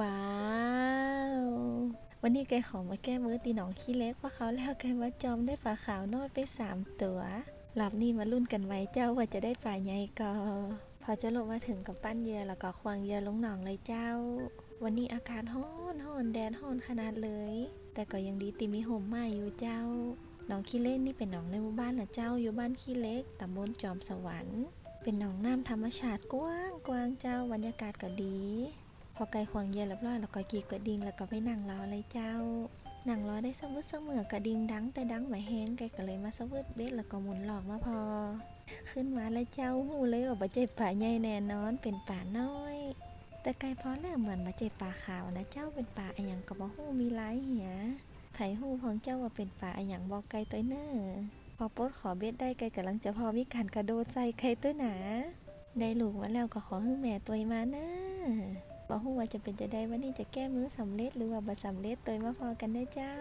ว้าว วันนี้แกขอมาแก้มือตีหนองขี้เล็กเพราะเขาแล้วกันว่าจอมได้ปลาขาวน้อยไปสามตัวรอบนี้มาลุ้นกันไว้เจ้าว่าจะได้ปลาใหญ่ก็พอจะลงมาถึงกับปั้นเยื่อแล้วก็ควางเยื่อลงหนองเลยเจ้า วันนี้อากาศร้อนร้อนแดดร้อนขนาดเลย แต่ก็ยังดีตีมีห่มมาอยู่เจ้าหนองขี้เล็กนี่เป็นหนองในหมู่บ้านนะเจ้าอยู่บ้านขี้เล็กตำบลจอมสวรรค์เป็นหนองน้ำธรรมชาติกว้างกว้างเจ้าบรรยากาศก็ดี พอไก่ควางเย็นเรียบร้อยแล้วก็กีบกระดิ่งแล้วก็ไปนั่งรอเลยเจ้า นั่งรอได้สมมติเสมอกระดิ่งดังแต่ดังไม่แห้งไก่ก็เลยมาสวืดเบ็ดแล้วก็หมุนหลอกมาพอ ขึ้นมาแล้วเจ้าหูเลยว่าบาเจ็บป่าใหญ่แน่นอนเป็นป่าน้อย แต่ไก่พอแล้วเหมือนบาเจ็บป่าขาวนะเจ้าเป็นป่าอะหยังก็บ่หูมีหลายเหียไผหูของเจ้าว่าเป็นป่าอะหยังบอกไก่ตัวเน้อพอปดขอเบ็ดได้ไก่กำลังจะพอมีการกระโดดใส่ไก่ตัวหนาได้ลูกมาแล้วก็ขอให้แม่ตัวมานะ บอกว่าจะเป็นจะได้วันนี้จะแก้มือสำเร็จหรือว่าบ่สำเร็จตัวมาพอกันเด้เจ้า